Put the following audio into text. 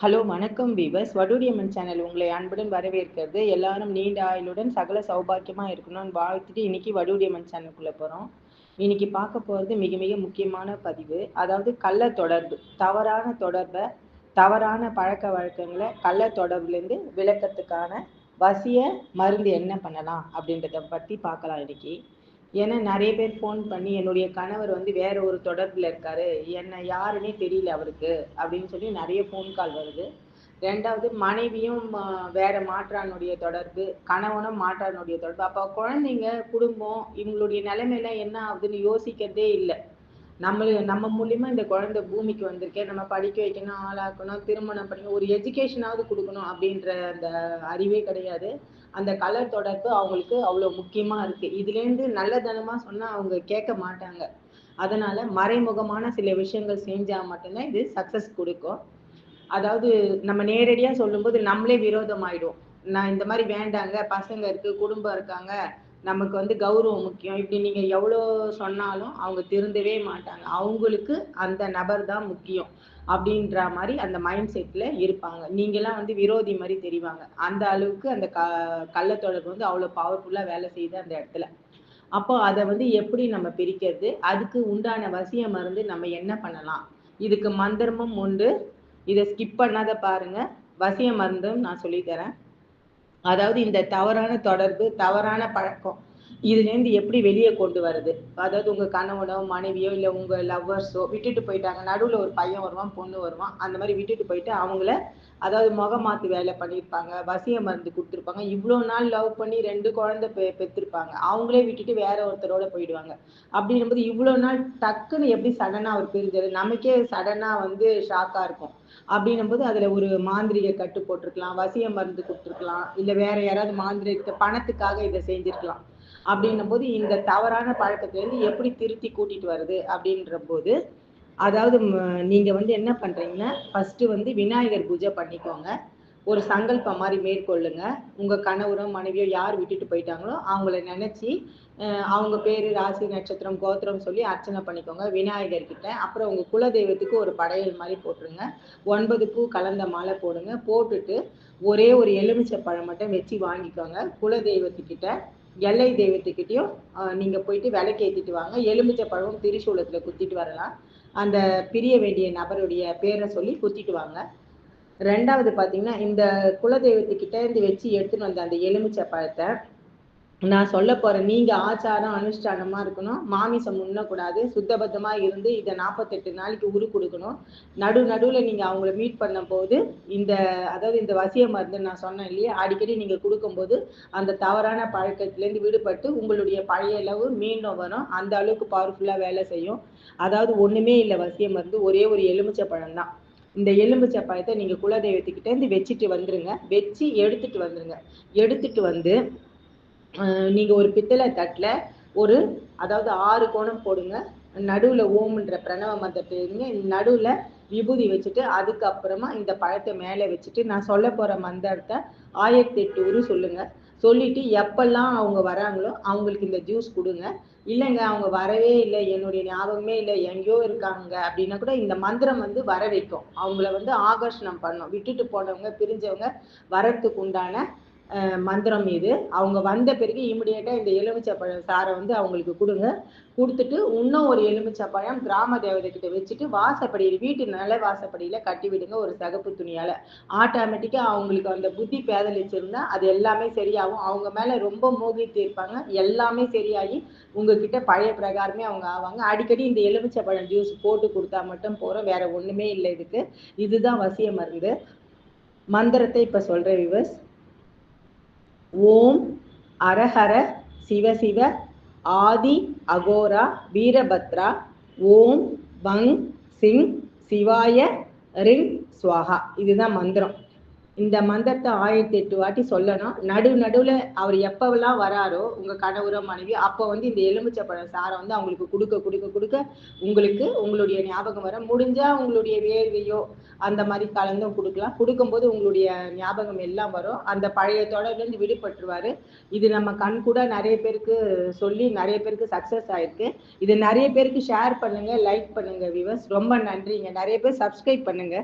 Hello வணக்கம் viewers. வடுடியம்மன் channel உங்களை அன்புடன் வரவேற்கிறது. எல்லாரும் நீண்ட ஆயுளுடன் சகல சௌபாக்கியமாக இருக்கணும்னு வாழ்த்துட்டு இன்னைக்கு வடுடியம்மன் சேனலுக்குள்ளே போகிறோம் இன்னைக்கு பார்க்க போகிறது மிக மிக முக்கியமான பதிவு. அதாவது கள்ள தொடர்பு. தவறான தொடர்பை தவறான பழக்க வழக்கங்களை கள்ள தொடர்புலேருந்து விளக்கத்துக்கான வசிய மருந்து என்ன பண்ணலாம் அப்படின்றத பற்றி பார்க்கலாம் இன்னைக்கு. ஏன்னா நிறைய பேர் ஃபோன் பண்ணி என்னுடைய கணவர் வந்து வேற ஒரு தொடர்பில் இருக்காரு. என்ன யாருன்னே தெரியல அவருக்கு. அப்படின்னு சொல்லி நிறைய ஃபோன் கால் வருது. ரெண்டாவது மனைவியும் வேற மாற்றானுடைய தொடர்பு கணவனும் மாற்றானுடைய தொடர்பு. அப்போ குழந்தைங்க குடும்பம் இவங்களுடைய நிலைமையில என்ன ஆகுதுன்னு யோசிக்கிறதே இல்லை. நம்மளை நம்ம மூலியமா இந்த குழந்தை பூமிக்கு வந்திருக்கேன் நம்ம படிக்க வைக்கணும் ஆளாக்கணும் திருமணம் பண்ணி ஒரு எஜுகேஷனாவது கொடுக்கணும் அப்படின்ற அந்த அறிவே கிடையாது. அந்த கலர் தொடர்பு அவங்களுக்கு அவ்வளோ முக்கியமா இருக்கு. இதுலேருந்து நல்லதனமா சொன்னா அவங்க கேட்க மாட்டாங்க. அதனால மறைமுகமான சில விஷயங்கள் செஞ்சா மட்டும்தான் இது சக்சஸ் கொடுக்கும். அதாவது நம்ம நேரடியா சொல்லும்போது நம்மளே விரோதம் ஆயிடும் நான் இந்த மாதிரி வேண்டாங்க பசங்க இருக்கு குடும்பம் இருக்காங்க நமக்கு வந்து கௌரவம் முக்கியம். இப்படி நீங்க எவ்வளோ சொன்னாலும் அவங்க திருந்தவே மாட்டாங்க. அவங்களுக்கு அந்த நபர் தான் முக்கியம் அப்படின்ற மாதிரி அந்த மைண்ட் செட்ல இருப்பாங்க. நீங்கெல்லாம் வந்து விரோதி மாதிரி தெரிவாங்க. அந்த அளவுக்கு அந்த க கள்ளத்தொடர்பு வந்து அவ்வளோ பவர்ஃபுல்லா வேலை செய்யுது அந்த இடத்துல. அப்போ அதை வந்து எப்படி நம்ம பிரிக்கிறது? அதுக்கு உண்டான வசிய மருந்து நம்ம என்ன பண்ணலாம்? இதுக்கு மந்திரமும் உண்டு. இதை ஸ்கிப் பண்ணாத பாருங்க. வசிய மருந்தும் நான் சொல்லித் தரேன் அதாவது இந்த தவறான தொடர்பு தவறான பழக்கம். இதுலேருந்து எப்படி வெளியே கொண்டு வருது? அதாவது உங்கள் கணவனோ மனைவியோ இல்லை உங்கள் லவ்வர்ஸோ விட்டுட்டு போயிட்டாங்க. நடுவில் ஒரு பையன் வருவான் பொண்ணு வருவான். அந்த மாதிரி விட்டுட்டு போயிட்டு அவங்கள அதாவது முகமாத்து வேலை பண்ணியிருப்பாங்க வசிய மருந்து கொடுத்துருப்பாங்க. இவ்வளோ நாள் லவ் பண்ணி ரெண்டு குழந்தை பெ பெற்றிருப்பாங்க. அவங்களே விட்டுட்டு வேற ஒருத்தரோட போயிடுவாங்க. அப்படின்னும்போது இவ்வளோ நாள் டக்குன்னு எப்படி சடனாக அவர் பிரிஞ்சது? நமக்கே சடனாக வந்து ஷாக்காக இருக்கும். அப்படின்னும் போது அதில் ஒரு மாந்திரிக கட்டு போட்டிருக்கலாம் வசிய மருந்து கொடுத்துருக்கலாம் இல்லை வேற யாராவது மாந்திரிக பணத்துக்காக இதை செஞ்சிருக்கலாம். அப்படின்னும் போது இந்த தவறான பழக்கத்துல இருந்து எப்படி திருத்தி கூட்டிட்டு வருது அப்படின்ற போது அதாவது நீங்க வந்து என்ன பண்றீங்கன்னா ஃபர்ஸ்ட் வந்து விநாயகர் பூஜை பண்ணிக்கோங்க. ஒரு சங்கல்பம் மாதிரி மேற்கொள்ளுங்க. உங்க கணவரோ மனைவியோ யார் விட்டுட்டு போயிட்டாங்களோ அவங்கள நினைச்சு அவங்க பேரு ராசி நட்சத்திரம் கோத்திரம் சொல்லி அர்ச்சனை பண்ணிக்கோங்க விநாயகர் கிட்ட அப்புறம் உங்க குலதெய்வத்துக்கு ஒரு படையல் மாதிரி போட்டுருங்க. ஒன்பது பூ கலந்த மாலை போடுங்க. போட்டுட்டு ஒரே ஒரு எலுமிச்சை பழம் மட்டும் வச்சு வாங்கிக்கோங்க குலதெய்வத்துக்கிட்ட. எல்லை தெய்வத்துக்கிட்டையும் நீங்கள் போயிட்டு போயிட்டு விளக்கேத்திட்டு வாங்க. எலுமிச்சை பழமும் திரிசூலத்தில் குத்திட்டு வரலாம். அந்த பிரிய வேண்டிய நபருடைய பேரை சொல்லி குத்திட்டு வாங்க. ரெண்டாவது பார்த்தீங்கன்னா இந்த குலதெய்வத்துக்கிட்ட இருந்து வச்சு எடுத்துன்னு வந்த அந்த எலுமிச்சை பழத்தை நான் சொல்ல போறேன் நீங்க ஆச்சாரம் அனுஷ்டானமா இருக்கணும். மாமிசம் உண்ணக்கூடாது. சுத்தபத்தமா இருந்து இதை நாற்பத்தெட்டு நாளைக்கு உரு கொடுக்கணும். நடு நடுவுல நீங்க அவங்கள மீட் பண்ண போது இந்த அதாவது இந்த வசிய மருந்து நான் சொன்னேன் இல்லையா அடிக்கடி நீங்க கொடுக்கும்போது அந்த தவறான பழக்கத்திலேருந்து விடுபட்டு உங்களுடைய பழைய அளவு மீண்டும் வரும். அந்த அளவுக்கு பவர்ஃபுல்லா வேலை செய்யும். அதாவது ஒண்ணுமே இல்லை வசிய மருந்து. ஒரே ஒரு எலுமிச்சை பழம் தான். இந்த எலுமிச்சை பழத்தை நீங்க குலதெய்வத்துக்கிட்ட இருந்து வச்சுட்டு வந்துருங்க. வச்சு எடுத்துட்டு வந்துருங்க. எடுத்துட்டு வந்து நீங்க ஒரு பித்தளை தட்டுல ஒரு அதாவது ஆறு கோணம் போடுங்க. நடுவுல ஓம்ன்ற பிரணவ மந்திரத்தை இருங்க நடுவுல விபூதி வச்சுட்டு அதுக்கப்புறமா இந்த பழத்தை மேலே வச்சுட்டு நான் சொல்ல போற மந்திரத்தை ஆயிரத்தி எட்டு உரு சொல்லுங்க. சொல்லிட்டு எப்பெல்லாம் அவங்க வராங்களோ அவங்களுக்கு இந்த ஜூஸ் கொடுங்க. இல்லைங்க அவங்க வரவே இல்லை. என்னுடைய ஞாபகமே இல்லை. எங்கேயோ இருக்காங்க அப்படின்னா கூட இந்த மந்திரம் வந்து வர வைக்கும். அவங்கள வந்து ஆகர்ஷணம் பண்ணும். விட்டுட்டு போனவங்க பிரிஞ்சவங்க வரத்துக்கு உண்டான மந்திரம் இது. அவங்க வந்த பிறகு இமிடியேட்டா இந்த எலுமிச்சப்பழம் சாரை வந்து அவங்களுக்கு கொடுங்க. கொடுத்துட்டு இன்னும் ஒரு எலுமிச்சப்பழம் கிராம தேவதை கிட்ட வச்சுட்டு வாசப்படியில் வீட்டு நல்ல வாசப்படியில கட்டி விடுங்க ஒரு சகப்பு துணியால. ஆட்டோமேட்டிக்கா அவங்களுக்கு அந்த புத்தி பேதலிச்சிருந்தா அது எல்லாமே சரியாகும். அவங்க மேல ரொம்ப மோகித்து இருப்பாங்க. எல்லாமே சரியாகி உங்ககிட்ட பழைய பிரகாரமே அவங்க ஆவாங்க. அடிக்கடி இந்த எலுமிச்சப்பழம் ஜூஸ் போட்டு கொடுத்தா மட்டும் போறோம் வேற ஒண்ணுமே இல்லை இதுக்கு. இதுதான் வசிய மருந்து. மந்திரத்தை இப்ப சொல்கிறேன் விவஸ் ஓம் அரஹர சிவ சிவ ஆதி அகோரா வீரபத்ரா. ஓம் பங் சிங் சிவாய ரிங் ஸ்வாகா இதுதான் மந்திரம். இந்த மந்திரத்தை ஆயிரத்தி எட்டு வாட்டி சொல்லணும். நடு நடுவுல அவர் எப்பவெல்லாம் வராரோ உங்க கணவரோ மனைவி அப்போ வந்து இந்த எலுமிச்சப்பழம் சாரை வந்து அவங்களுக்கு கொடுக்க கொடுக்க கொடுக்க உங்களுக்கு உங்களுடைய ஞாபகம் வர முடிஞ்சா உங்களுடைய வேர்வையோ அந்த மாதிரி கலந்தும் கொடுக்கலாம். கொடுக்கும்போது உங்களுடைய ஞாபகம் எல்லாம் வரும். அந்த பழைய தொடர்லேருந்து விடுபட்டுருவார். விடுபட்டுருவாரு இது நம்ம கண் கூட நிறைய பேருக்கு சொல்லி நிறைய பேருக்கு சக்சஸ் ஆயிருக்கு. இது நிறைய பேருக்கு ஷேர் பண்ணுங்க லைக் பண்ணுங்க விவர்ஸ் ரொம்ப நன்றிங்க. நிறைய பேர் சப்ஸ்கிரைப் பண்ணுங்க.